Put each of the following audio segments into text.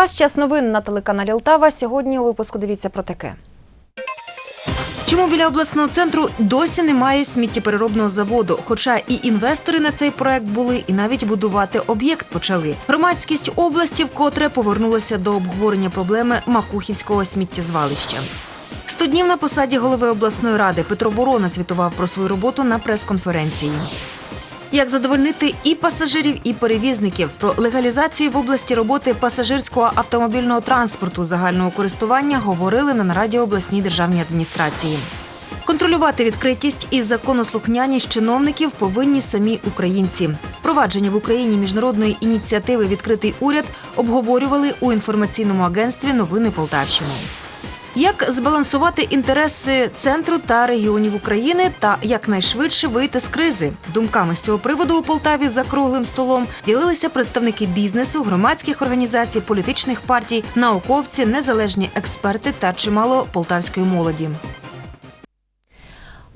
Вас. Час новин на телеканалі Лтава. Сьогодні у випуску дивіться про таке. Чому біля обласного центру досі немає сміттєпереробного заводу? Хоча і інвестори на цей проект були, і навіть будувати об'єкт почали. Громадськість області вкотре повернулася до обговорення проблеми Макухівського сміттєзвалища. Сто днів на посаді голови обласної ради Петро Ворона звітував про свою роботу на прес-конференції. Як задовольнити і пасажирів, і перевізників про легалізацію в області роботи пасажирського автомобільного транспорту загального користування говорили на нараді обласній державній адміністрації. Контролювати відкритість і законослухняність чиновників повинні самі українці. Впровадження в Україні міжнародної ініціативи Відкритий уряд обговорювали у інформаційному агентстві Новини Полтавщини. Як збалансувати інтереси центру та регіонів України та якнайшвидше вийти з кризи? Думками з цього приводу у Полтаві за круглим столом ділилися представники бізнесу, громадських організацій, політичних партій, науковці, незалежні експерти та чимало полтавської молоді.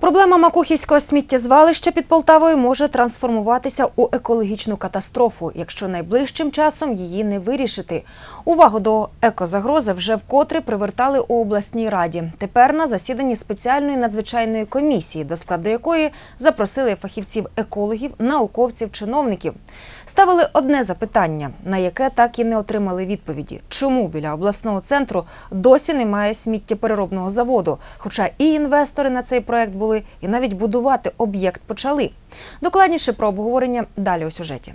Проблема Макухівського сміттєзвалища під Полтавою може трансформуватися у екологічну катастрофу, якщо найближчим часом її не вирішити. Увагу до екозагрози вже вкотре привертали у обласній раді. Тепер на засіданні спеціальної надзвичайної комісії, до складу якої запросили фахівців екологів, науковців, чиновників. Ставили одне запитання, на яке так і не отримали відповіді: чому біля обласного центру досі немає сміттєпереробного заводу? Хоча і інвестори на цей проект були, і навіть будувати об'єкт почали. Докладніше про обговорення далі у сюжеті.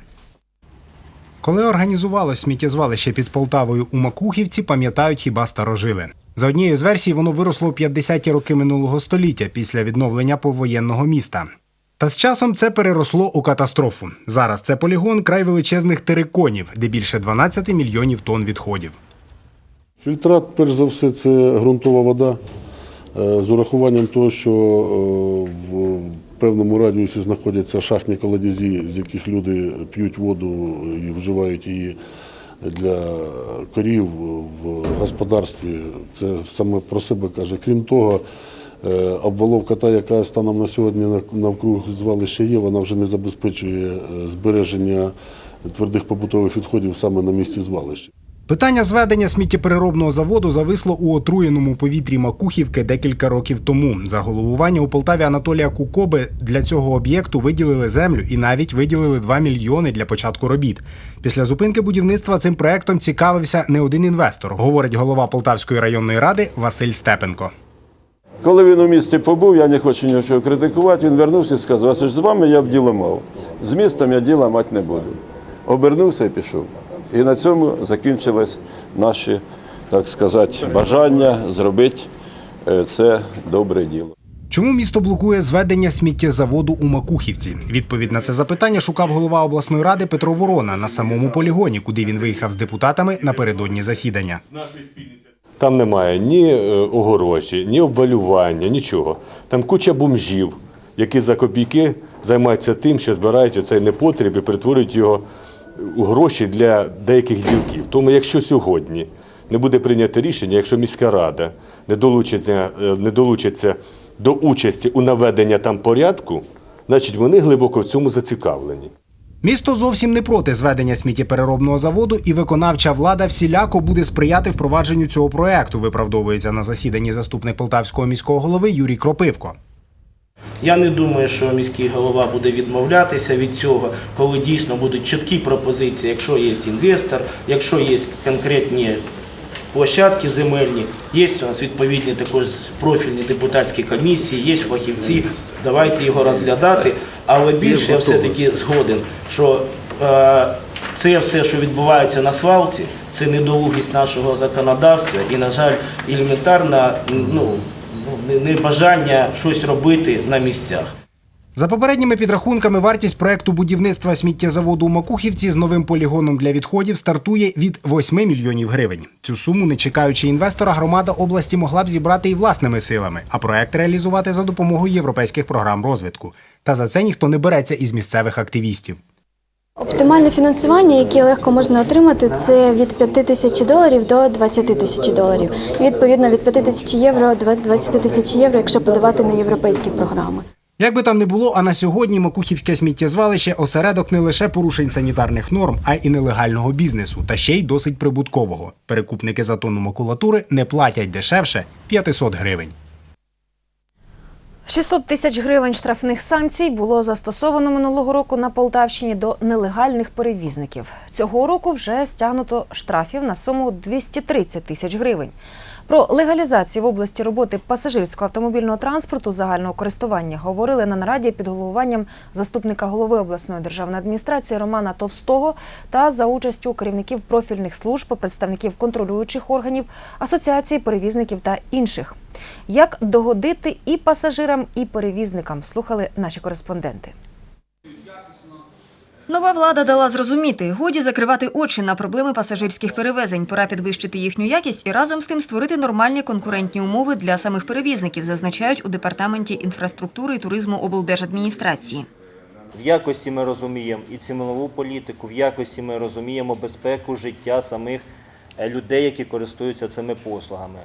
Коли організувалось сміттєзвалище під Полтавою у Макухівці, пам'ятають хіба старожили. За однією з версій, воно виросло у 50-ті роки минулого століття після відновлення повоєнного міста. Та з часом це переросло у катастрофу. Зараз це полігон край величезних териконів, де більше 12 мільйонів тонн відходів. Фільтрат, перш за все, це ґрунтова вода. Е, З урахуванням того, що е, в певному радіусі знаходяться шахтні колодязі, з яких люди п'ють воду і вживають її для корів в господарстві. Це саме про себе каже. Крім того, обваловка та, яка станом на сьогодні нав- навкруг звалища є, вона вже не забезпечує е, збереження твердих побутових відходів саме на місці звалища. Питання зведення сміттєпереробного заводу зависло у отруєному повітрі Макухівки декілька років тому. За головування у Полтаві Анатолія Кукоби для цього об'єкту виділили землю і навіть виділили 2 мільйони для початку робіт. Після зупинки будівництва цим проектом цікавився не один інвестор, говорить голова Полтавської районної ради Василь Степенко. Коли він у місті побув, я не хочу нічого критикувати, він вернувся і сказав, Василь, з вами я б діло мав. З містом я діла мати не буду. Обернувся і пішов. І на цьому закінчились наші, так сказати, бажання зробити е, це добре діло. Чому місто блокує зведення сміттєзаводу у Макухівці? Відповідь на це запитання шукав голова обласної ради Петро Ворона на самому полігоні, куди він виїхав з депутатами напередодні засідання. Там немає ні е, огорожі, ні обвалювання, нічого. Там куча бомжів, які за копійки займаються тим, що збирають оцей непотріб і перетворюють його у гроші для деяких ділків. Тому якщо сьогодні не буде прийнято рішення, якщо міська рада не долучиться, е, не долучиться до участі у наведенні там порядку, значить вони глибоко в цьому зацікавлені. Місто зовсім не проти зведення сміттєпереробного заводу, і виконавча влада всіляко буде сприяти впровадженню цього проекту. Виправдовується на засіданні заступник полтавського міського голови Юрій Кропивко. Я не думаю, що міський голова буде відмовлятися від цього, коли дійсно будуть чіткі пропозиції, якщо є інвестор, якщо є конкретні площадки земельні, є у нас відповідні також профільні депутатські комісії, є фахівці, давайте його розглядати. Але більше я все-таки згоден, що е, це все, що відбувається на свалці, це недолугість нашого законодавства і, на жаль, елементарна ну, небажання щось робити на місцях. За попередніми підрахунками, вартість проекту будівництва сміттєзаводу у Макухівці з новим полігоном для відходів стартує від 8 мільйонів гривень. Цю суму, не чекаючи інвестора, громада області могла б зібрати і власними силами, а проект реалізувати за допомогою європейських програм розвитку. Та за це ніхто не береться із місцевих активістів. Оптимальне фінансування, яке легко можна отримати, це від 5 тисяч доларів до 20 тисяч доларів. Відповідно, від 5 тисяч євро до 20 тисяч євро, якщо подавати на європейські програми. Як би там не було, а на сьогодні Макухівське сміттєзвалище осередок не лише порушень санітарних норм, а й нелегального бізнесу, та ще й досить прибуткового. Перекупники за тонну макулатури не платять дешевше 500 гривень. 600 тисяч гривень штрафних санкцій було застосовано минулого року на Полтавщині до нелегальних перевізників. Цього року вже стягнуто штрафів на суму 230 тисяч гривень. Про легалізацію в області роботи пасажирського автомобільного транспорту загального користування говорили на нараді під головуванням заступника голови обласної державної адміністрації Романа Товстого та за участю керівників профільних служб, представників контролюючих органів, асоціації перевізників та інших. Як догодити і пасажирам, і перевізникам, слухали наші кореспонденти. Нова влада дала зрозуміти, годі закривати очі на проблеми пасажирських перевезень. Пора підвищити їхню якість і разом з тим створити нормальні конкурентні умови для самих перевізників, зазначають у департаменті інфраструктури і туризму облдержадміністрації. В якості ми розуміємо і цінову політику, в якості ми розуміємо безпеку життя самих е, людей, які користуються цими послугами.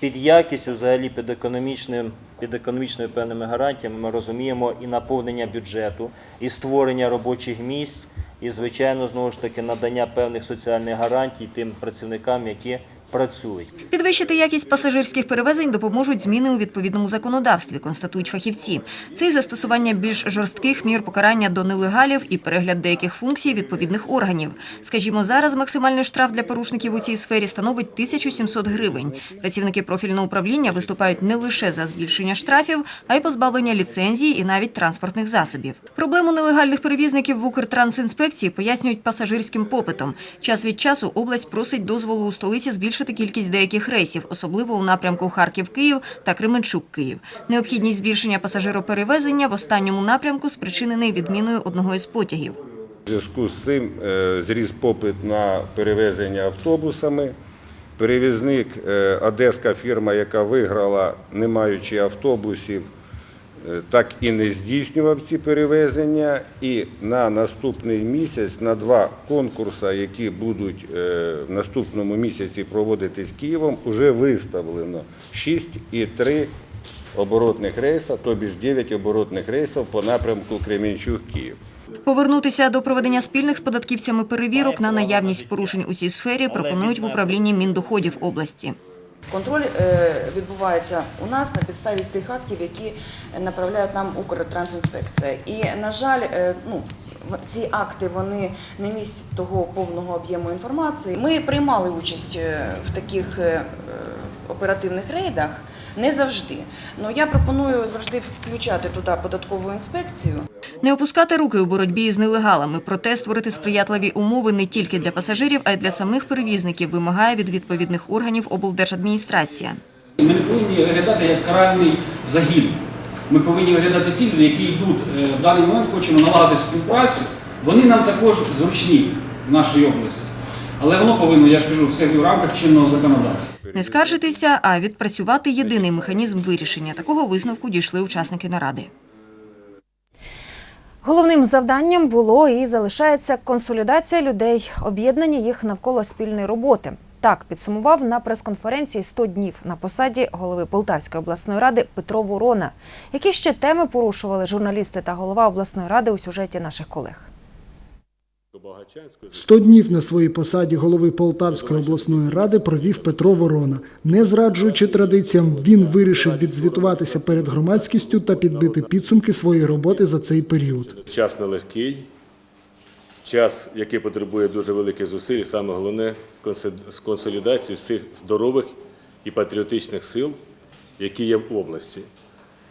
Під якістю, взагалі під економічним, під економічними певними гарантіями ми розуміємо і наповнення бюджету, і створення робочих місць, і, звичайно, знову ж таки надання певних соціальних гарантій тим працівникам, які працюють. Підвищити якість пасажирських перевезень допоможуть зміни у відповідному законодавстві, констатують фахівці. Це й застосування більш жорстких мір покарання до нелегалів і перегляд деяких функцій відповідних органів. Скажімо, зараз максимальний штраф для порушників у цій сфері становить 1700 гривень. Працівники профільного управління виступають не лише за збільшення штрафів, а й позбавлення ліцензії і навіть транспортних засобів. Проблему нелегальних перевізників в Укртрансінспекції пояснюють пасажирським попитом. Час від часу область просить дозволу у столиці збільшити кількість деяких рейсів, особливо у напрямку Харків-Київ та Кременчук-Київ. Необхідність збільшення пасажироперевезення в останньому напрямку спричинений відміною одного із потягів. У зв'язку з цим е, зріс попит на перевезення автобусами. Перевізник е, одеська фірма, яка виграла, не маючи автобусів, так і не здійснював ці перевезення. І на наступний місяць, на два конкурси, які будуть е, в наступному місяці проводитись Києвом, вже виставлено 6,3 оборотних рейса, тобі ж 9 оборотних рейсів по напрямку Кремінчук-Київ. Повернутися до проведення спільних з податківцями перевірок на наявність порушень у цій сфері пропонують в управлінні Міндоходів області. Контроль е, відбувається у нас на підставі тих актів, які направляють нам Укртрансінспекція. І, на жаль, е, ну, ці акти вони не містять того повного об'єму інформації. Ми приймали участь е, в таких оперативних рейдах. Не завжди. Ну я пропоную завжди включати туди податкову інспекцію. Не опускати руки у боротьбі з нелегалами, проте створити сприятливі умови не тільки для пасажирів, а й для самих перевізників вимагає від відповідних органів облдержадміністрація. Ми не повинні виглядати як каральний загін. Ми повинні виглядати ті люди, які йдуть е, в даний момент, хочемо налагодити співпрацю. Вони нам також зручні в нашій області. Але воно повинно, я ж кажу, все в рамках чинного законодавства. Не скаржитися, а відпрацювати єдиний механізм вирішення. Такого висновку дійшли учасники наради. Головним завданням було і залишається консолідація людей, об'єднання їх навколо спільної роботи. Так підсумував на прес-конференції «100 днів на посаді голови Полтавської обласної ради Петро Ворона. Які ще теми порушували журналісти та голова обласної ради у сюжеті наших колег? 100 днів на своїй посаді голови Полтавської обласної ради провів Петро Ворона. Не зраджуючи традиціям, він вирішив відзвітуватися перед громадськістю та підбити підсумки своєї роботи за цей період. Час нелегкий, час, який потребує дуже великих зусиль, і саме головне консолідації всіх здорових і патріотичних сил, які є в області.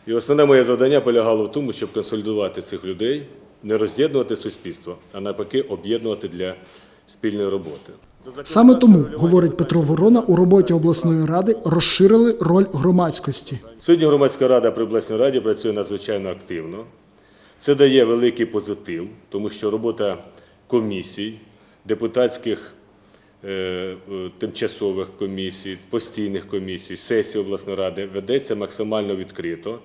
І основне моє завдання полягало в тому, щоб консолідувати цих людей, не роз'єднувати суспільство, а навпаки об'єднувати для спільної роботи. Саме тому, говорить Петро Ворона, у роботі обласної ради розширили роль громадськості. Сьогодні громадська рада при обласній раді працює надзвичайно активно. Це дає великий позитив, тому що робота комісій, депутатських е, е, тимчасових комісій, постійних комісій, сесій обласної ради ведеться максимально відкрито,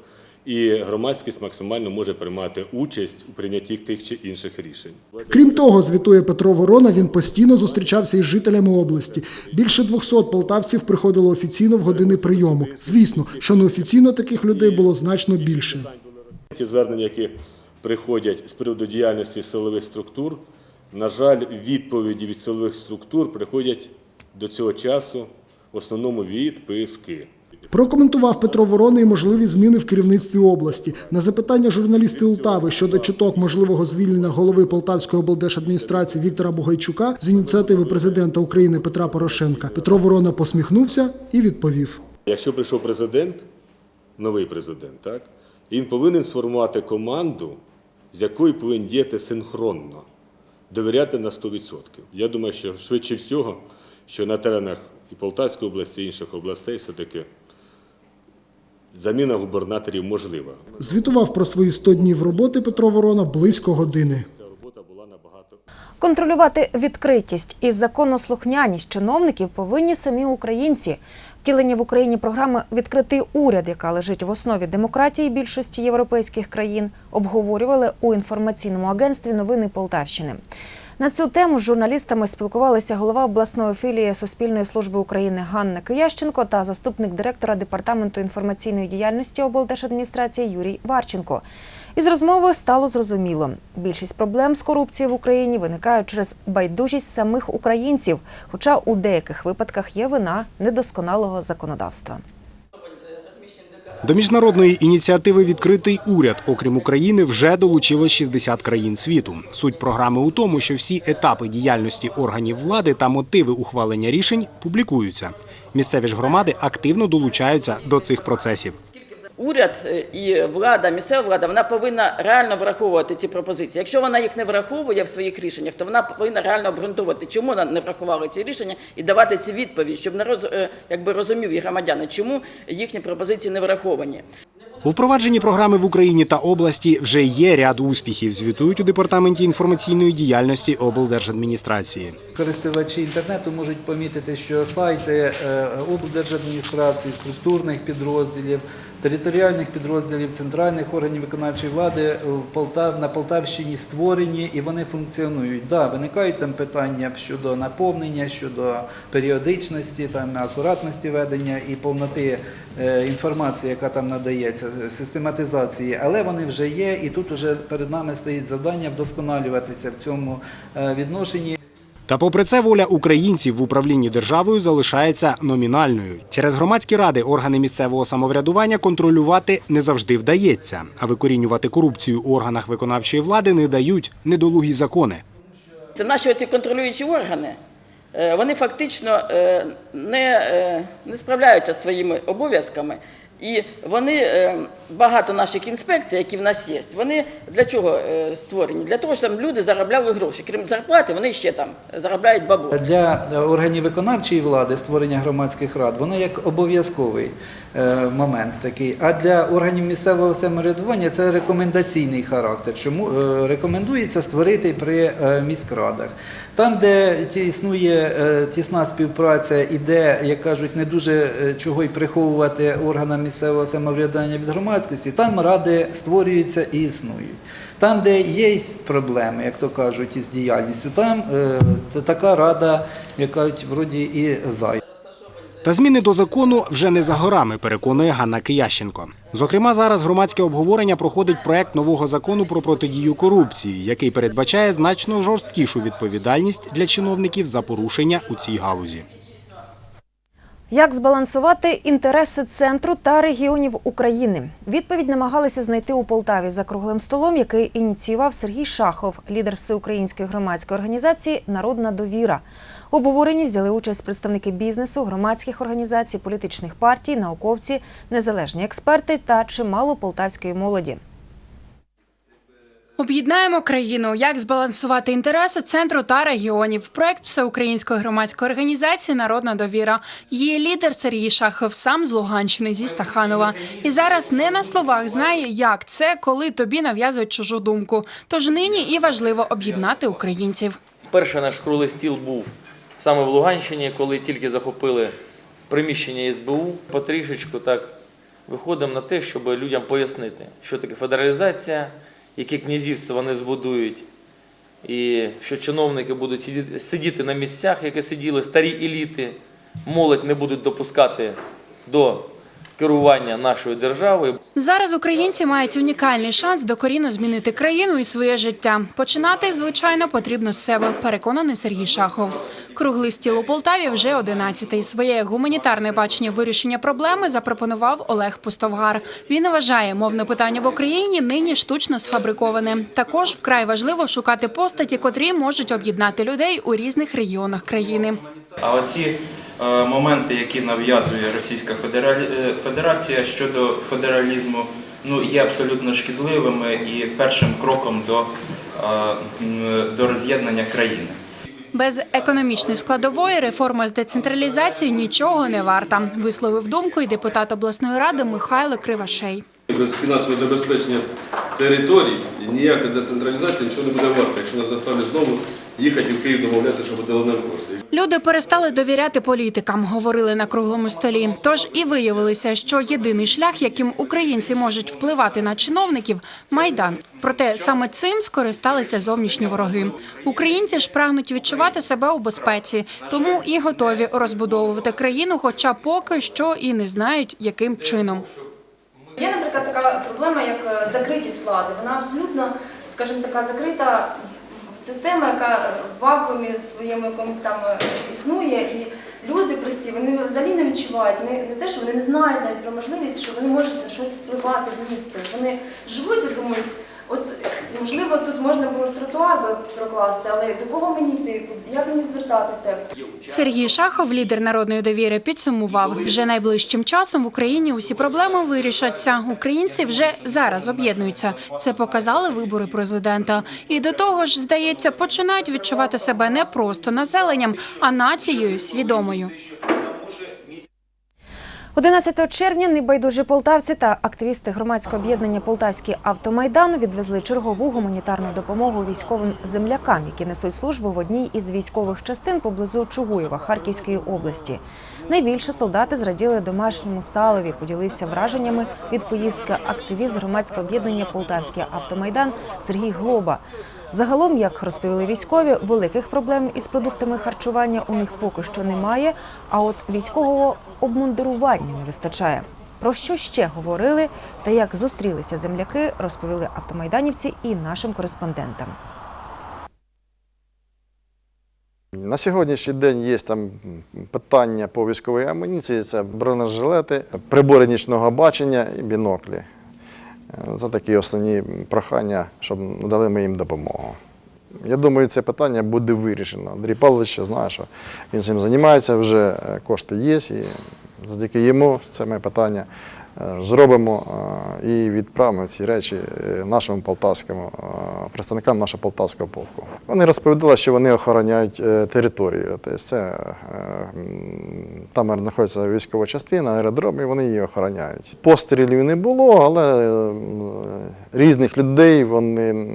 і громадськість максимально може приймати участь у прийнятті тих чи інших рішень. Крім того, звітує Петро Ворона, він постійно зустрічався із жителями області. Більше 200 полтавців приходило офіційно в години прийому. Звісно, що неофіційно таких людей було значно більше. Ті звернення, які приходять з приводу діяльності силових структур, на жаль, відповіді від силових структур приходять до цього часу в основному від ПСК. Прокоментував Петро Ворона і можливі зміни в керівництві області. На запитання журналісти Ултави щодо чуток можливого звільнення голови Полтавської облдержадміністрації Віктора Бугайчука з ініціативи президента України Петра Порошенка Петро Ворона посміхнувся і відповів. Якщо прийшов президент, новий президент, так, він повинен сформувати команду, з якою повинен діяти синхронно, довіряти на 100%. Я думаю, що швидше всього, що на теренах і Полтавської області, і інших областей все-таки заміна губернаторів можлива. Звітував про свої 100 днів роботи Петро Ворона близько години. Ця робота була набагато. Контролювати відкритість і законослухняність чиновників повинні самі українці. Втілення в Україні програми Відкритий уряд, яка лежить в основі демократії більшості європейських країн, обговорювали у інформаційному агентстві Новини Полтавщини. На цю тему з журналістами спілкувалися голова обласної філії Суспільної служби України Ганна Киященко та заступник директора департаменту інформаційної діяльності облдержадміністрації Юрій Варченко. Із розмови стало зрозуміло, більшість проблем з корупцією в Україні виникають через байдужість самих українців, хоча у деяких випадках є вина недосконалого законодавства. До міжнародної ініціативи Відкритий уряд, окрім України, вже долучило 60 країн світу. Суть програми у тому, що всі етапи діяльності органів влади та мотиви ухвалення рішень публікуються. Місцеві ж громади активно долучаються до цих процесів. Уряд е, і влада, місцева влада, вона повинна реально враховувати ці пропозиції. Якщо вона їх не враховує в своїх рішеннях, то вона повинна реально обґрунтувати, чому вона не врахувала ці рішення і давати ці відповіді, щоб народ е, якби розумів і громадяни, чому їхні пропозиції не враховані. У впровадженні програми в Україні та області вже є ряд успіхів. Звітують у департаменті інформаційної діяльності облдержадміністрації. Користувачі інтернету можуть помітити, що сайти е, облдержадміністрацій, структурних підрозділів, територіальних підрозділів центральних органів виконавчої влади на Полтавщині створені і вони функціонують. Да, виникають там питання щодо наповнення, щодо періодичності, акуратності ведення і повноти е, інформації, яка там надається, систематизації, але вони вже є, і тут вже перед нами стоїть завдання вдосконалюватися в цьому е, відношенні. Та попри це воля українців в управлінні державою залишається номінальною. Через громадські ради органи місцевого самоврядування контролювати не завжди вдається, а викорінювати корупцію у органах виконавчої влади не дають недолугі закони. Наші оці контролюючі органи, е, вони фактично е, не, е, не справляються зі своїми обов'язками. І вони багато наших інспекцій, які в нас є, вони для чого е, створені? Для того, щоб люди заробляли гроші. Крім зарплати, вони ще там заробляють бабло. Для органів виконавчої влади створення громадських рад воно як обов'язковий е, момент такий. А для органів місцевого самоврядування це рекомендаційний характер. Чому е, рекомендується створити при е, міськрадах. Там, де існує е, тісна співпраця і де, як кажуть, не дуже е, чого й приховувати органам місцевого самоврядування від громадськості, там ради створюються і існують. Там, де є проблеми, як то кажуть, із діяльністю, там е, така рада, як кажуть, вроді і зай. Та зміни до закону вже не за горами, переконує Ганна Киященко. Зокрема, зараз громадське обговорення проходить проект нового закону про протидію корупції, який передбачає значно жорсткішу відповідальність для чиновників за порушення у цій галузі. Як збалансувати інтереси центру та регіонів України? Відповідь намагалися знайти у Полтаві за круглим столом, який ініціював Сергій Шахов, лідер всеукраїнської громадської організації Народна довіра. У обговоренні взяли участь представники бізнесу, громадських організацій, політичних партій, науковці, незалежні експерти та чимало полтавської молоді. Об'єднаємо країну. Як збалансувати інтереси центру та регіонів. Проект всеукраїнської громадської організації Народна довіра. Її лідер Сергій Шахов сам з Луганщини зі Стаханова. І зараз не на словах знає, як це, коли тобі нав'язують чужу думку. Тож нині і важливо об'єднати українців. Перший наш круглий стіл був саме в Луганщині, коли тільки захопили приміщення СБУ. Потрішечку так виходимо на те, щоб людям пояснити, що таке федералізація, яке князівство вони збудують, і що чиновники будуть сидіти на місцях, які сиділи старі еліти, молодь не будуть допускати до керування нашою державою. Зараз українці мають унікальний шанс докорінно змінити країну і своє життя. Починати, звичайно, потрібно з себе, переконаний Сергій Шахов. Круглий стіл у Полтаві вже 11-й. Своє гуманітарне бачення вирішення проблеми запропонував Олег Пустовгар. Він вважає, мовне питання в Україні нині штучно сфабриковане. Також вкрай важливо шукати постаті, котрі можуть об'єднати людей у різних регіонах країни. А оці е, моменти, які нав'язує Російська е, Федерація щодо федералізму, ну є абсолютно шкідливими і першим кроком до, е, до роз'єднання країни. Без економічної складової реформа з децентралізації нічого не варта, висловив думку і депутат обласної ради Михайло Кривашей. Без фінансового забезпечення територій ніяка децентралізація нічого не буде варта, якщо нас заставлять знову їхати в Київ домовлятися, щоб дали нам кошти. Люди перестали довіряти політикам, говорили на круглому столі. Тож і виявилося, що єдиний шлях, яким українці можуть впливати на чиновників майдан. Проте саме цим скористалися зовнішні вороги. Українці ж прагнуть відчувати себе у безпеці, тому і готові розбудовувати країну, хоча поки що і не знають, яким чином. Є, наприклад, така проблема, як е, закритість влади. Вона абсолютно, скажімо, така закрита система, яка в вакуумі своєму якомусь там е, існує, і люди прості, вони взагалі не відчувають не, не те, що вони не знають навіть про можливість, що вони можуть на щось впливати в місце. Вони живуть і думають, от можливо тут можна було б тротуар би прокласти, але до кого мені йти, як мені звертатися? Сергій Шахов, лідер народної довіри, підсумував, вже найближчим часом в Україні усі проблеми вирішаться. Українці вже зараз об'єднуються. Це показали вибори президента. І до того ж, здається, починають відчувати себе не просто населенням, а нацією свідомою. 11 червня небайдужі полтавці та активісти громадського об'єднання Полтавський автомайдан відвезли чергову гуманітарну допомогу військовим землякам, які несуть службу в одній із військових частин поблизу Чугуєва Харківської області. Найбільше солдати зраділи домашньому салові, поділився враженнями від поїздки активіст громадського об'єднання Полтавський автомайдан Сергій Глоба. Загалом, як розповіли військові, великих проблем із продуктами харчування у них поки що немає. А от військового обмундирування не вистачає. Про що ще говорили та як зустрілися земляки, розповіли автомайданівці і нашим кореспондентам. На сьогоднішній день є там питання по військовій амуніції, це бронежилети, прибори нічного бачення і біноклі. Це такі основні прохання, щоб надали ми їм допомогу. Я думаю, це питання буде вирішено. Андрій Павлович знає, що він цим займається, вже е, кошти є, і завдяки йому це ми питання зробимо е, і відправимо ці речі е, нашому полтавському е, представникам нашого полтавського полку. Вони розповідали, що вони охороняють е, територію. Тобто це е, там знаходиться військова частина, аеродром, і вони її охороняють. Пострілів не було, але різних людей вони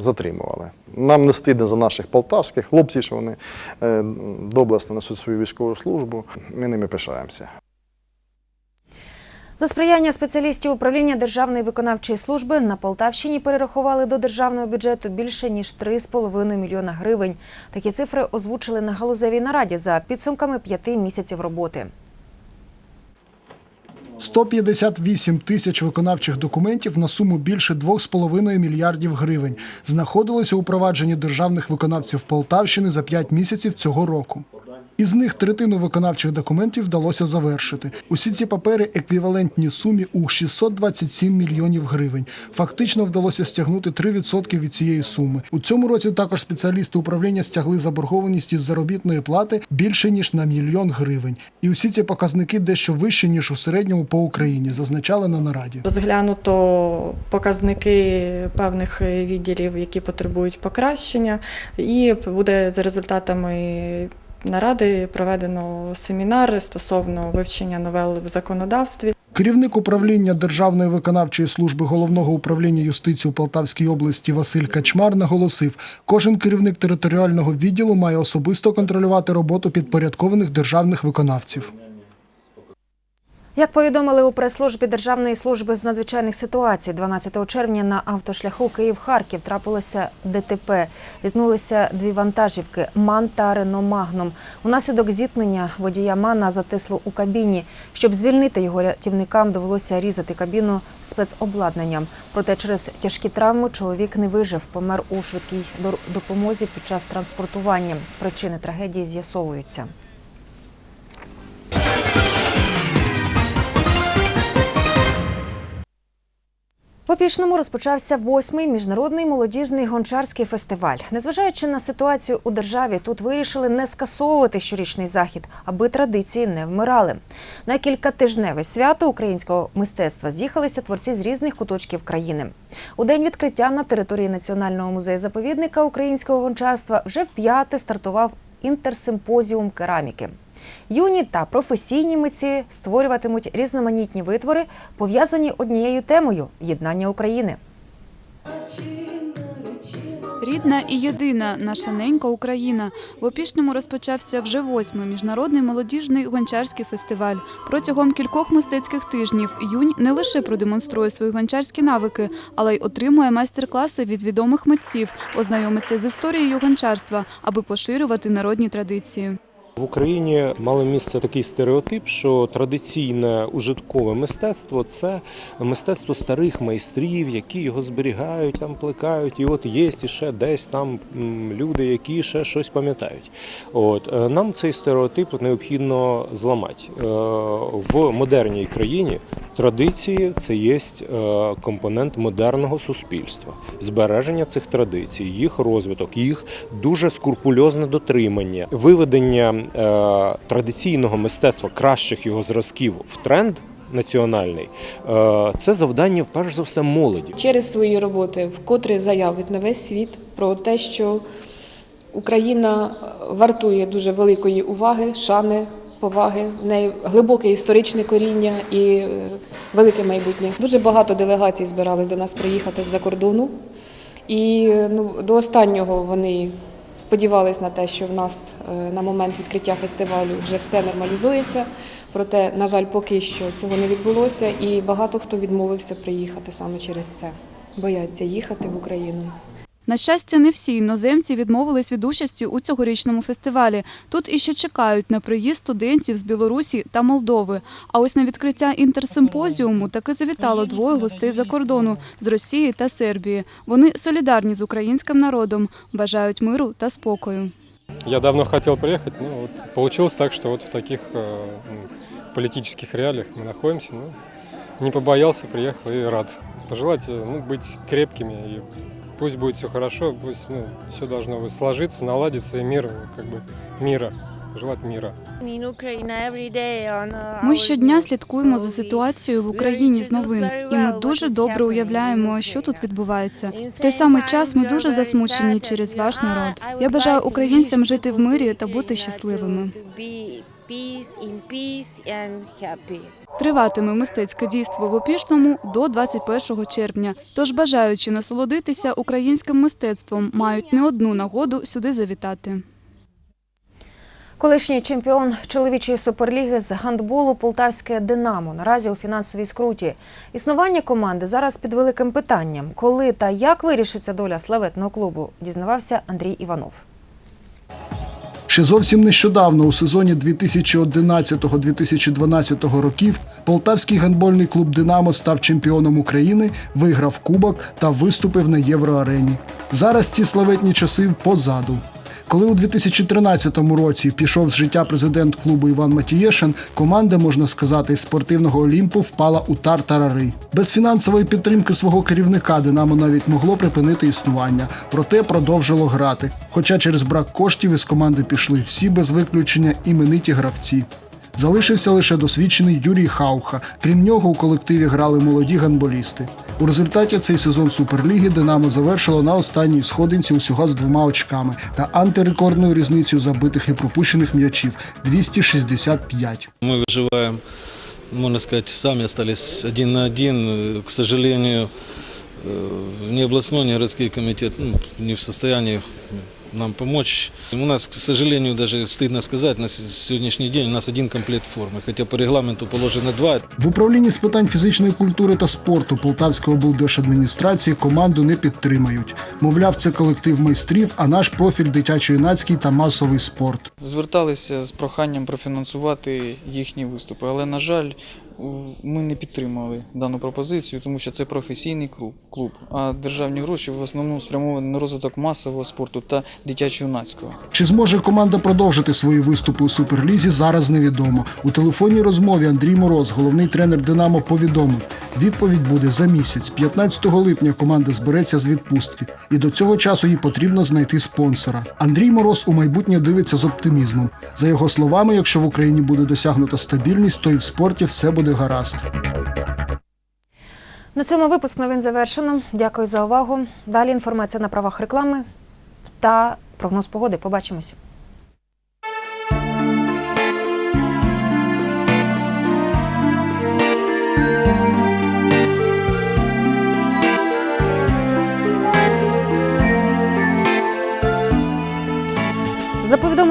затримували. Нам не стидно за наших полтавських хлопців, що вони е, доблесно несуть свою військову службу. Ми ними пишаємося. За сприяння спеціалістів управління Державної виконавчої служби на Полтавщині перерахували до державного бюджету більше ніж 3,5 мільйона гривень. Такі цифри озвучили на галузевій нараді за підсумками п'яти місяців роботи. 158 тисяч виконавчих документів на суму більше 2,5 мільярдів гривень знаходилися у провадженні державних виконавців Полтавщини за 5 місяців цього року. Із них третину виконавчих документів вдалося завершити. Усі ці папери еквівалентні сумі у 627 мільйонів гривень. Фактично вдалося стягнути 3% від цієї суми. У цьому році також спеціалісти управління стягли заборгованість із заробітної плати більше ніж на мільйон гривень. І усі ці показники дещо вищі ніж у середньому по Україні, зазначали на нараді. Розглянуто показники певних відділів, які потребують покращення, і буде за результатами наради проведено семінари стосовно вивчення новел в законодавстві. Керівник управління Державної виконавчої служби головного управління юстиції у Полтавській області Василь Качмар наголосив, кожен керівник територіального відділу має особисто контролювати роботу підпорядкованих державних виконавців. Як повідомили у прес-службі Державної служби з надзвичайних ситуацій, 12 червня на автошляху Київ-Харків трапилося ДТП. Зіткнулися дві вантажівки МАН та Рено Магнум. Унаслідок зіткнення водія МАНа затисло у кабіні. Щоб звільнити його рятівникам, довелося різати кабіну спецобладнанням. Проте через тяжкі травми чоловік не вижив, помер у швидкій допомозі під час транспортування. Причини трагедії з'ясовуються. В Опішному розпочався восьмий міжнародний молодіжний гончарський фестиваль. Незважаючи на ситуацію у державі, тут вирішили не скасовувати щорічний захід, аби традиції не вмирали. На кількатижневе свято українського мистецтва з'їхалися творці з різних куточків країни. У день відкриття на території Національного музею заповідника українського гончарства вже вп'яте стартував інтерсимпозіум кераміки. Юні та професійні митці створюватимуть різноманітні витвори, пов'язані однією темою єднання України. Рідна і єдина наша ненька Україна. В Опішному розпочався вже восьмий міжнародний молодіжний гончарський фестиваль. Протягом кількох мистецьких тижнів юнь не лише продемонструє свої гончарські навики, але й отримує майстер-класи від відомих митців, ознайомиться з історією гончарства, аби поширювати народні традиції. В Україні мало місце такий стереотип, що традиційне ужиткове мистецтво це мистецтво старих майстрів, які його зберігають, там плекають. І от є ще десь там люди, які ще щось пам'ятають. От е, нам цей стереотип необхідно зламати Е, в модерній країні. Традиції це є е, компонент модерного суспільства, збереження цих традицій, їх розвиток, їх дуже скрупульозне дотримання, виведення традиційного мистецтва кращих його зразків в тренд національний. е, Це завдання перш за все молоді. через свої роботи вкотре заявить на весь світ про те, що Україна вартує дуже великої уваги, шани, поваги, в неї глибоке історичне коріння і е, велике майбутнє. Дуже багато делегацій збирались до нас приїхати з-за кордону, і е, ну, до останнього вони сподівались на те, що в нас е, на момент відкриття фестивалю вже все нормалізується. Проте, на жаль, поки що цього не відбулося, і багато хто відмовився приїхати саме через це. Бояться їхати в Україну. На щастя, не всі іноземці відмовились від участі у цьогорічному фестивалі. Тут іще чекають на приїзд студентів з Білорусі та Молдови. А ось на відкриття інтерсимпозіуму таки завітало двоє гостей за кордону з Росії та Сербії. Вони солідарні з українським народом, бажають миру та спокою. Я давно хотел приехать, но вот получилось так, что вот в таких э, м, политических реалиях мы находимся. Ну, не побоялся, приехал и рад. Пожелать э, ну, быть крепкими и пусть будет все хорошо, пусть ну, все должно вот сложиться, наладиться и мир, как бы мира, желать мира. Ми щодня слідкуємо за ситуацією в Україні з новин, і ми дуже добре уявляємо, що тут відбувається. В той самий час ми дуже засмучені через ваш народ. Я бажаю українцям жити в мирі та бути щасливими. Триватиме мистецьке дійство в Опішному до 21 червня. Тож бажаючи насолодитися українським мистецтвом, мають не одну нагоду сюди завітати. Колишній чемпіон чоловічої суперліги з гандболу Полтавське Динамо наразі у фінансовій скруті. Існування команди зараз під великим питанням. Коли та як вирішиться доля славетного клубу, дізнавався Андрій Іванов. Ще зовсім нещодавно, у сезоні 2011-2012 років, полтавський гандбольний клуб Динамо став чемпіоном України, виграв кубок та виступив на євроарені. Зараз ці славетні часи позаду. Коли у 2013 році пішов з життя президент клубу Іван Матієшин, команда, можна сказати, з спортивного Олімпу впала у тартарари. Без фінансової підтримки свого керівника Динамо навіть могло припинити існування, проте продовжило грати. Хоча через брак коштів із команди пішли всі без виключення імениті гравці. Залишився лише досвідчений Юрій Хауха. Крім нього, у колективі грали молоді ганболісти. У результаті цей сезон Суперліги Динамо завершило на останній сходинці усього з двома очками та антирекордною різницею забитих і пропущених м'ячів 265. Мы выживаем, можно сказать, сами остались один на один. Э, К сожалению, э, ни областной, ни городской комитет ну, не в состоянии нам помочь. У нас, к сожалению, даже стыдно сказать, на с- сегодняшний день у нас один комплект формы, хотя по регламенту положено два. В управлінні з питань фізичної культури та спорту Полтавської облдержадміністрації команду не підтримають. Мовляв, це колектив майстрів, а наш профіль дитячо-юнацький та масовий спорт. Зверталися з проханням профінансувати їхні виступи, але, на жаль, ми не підтримали дану пропозицію, тому що це професійний клуб, а державні гроші в основному спрямовані на розвиток масового спорту та дитячо-юнацького. Чи зможе команда продовжити свої виступи у суперлізі, зараз невідомо. У телефонній розмові Андрій Мороз, головний тренер Динамо, повідомив: відповідь буде за місяць. 15 липня команда збереться з відпустки, і до цього часу їй потрібно знайти спонсора. Андрій Мороз у майбутнє дивиться з оптимізмом. За його словами, якщо в Україні буде досягнута стабільність, то і в спорті все буде гаразд. На цьому випуск новин завершено. Дякую за увагу. Далі інформація на правах реклами та прогноз погоди. Побачимось.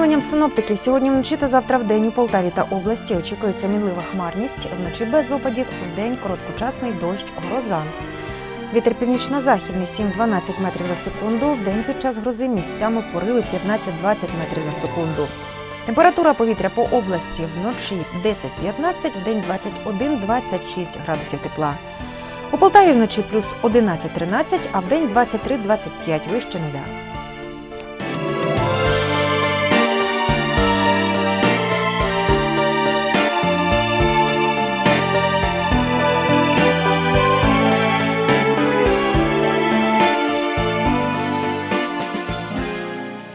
Повідомленням синоптиків, сьогодні вночі та завтра вдень у Полтаві та області очікується мінлива хмарність, вночі без опадів, вдень короткочасний дощ, гроза. Вітер північно-західний 7-12 метрів за секунду, вдень під час грози місцями пориви 15-20 метрів за секунду. Температура повітря по області вночі 10-15, вдень 21-26 градусів тепла. У Полтаві вночі плюс 11-13, а вдень 23-25 вище нуля.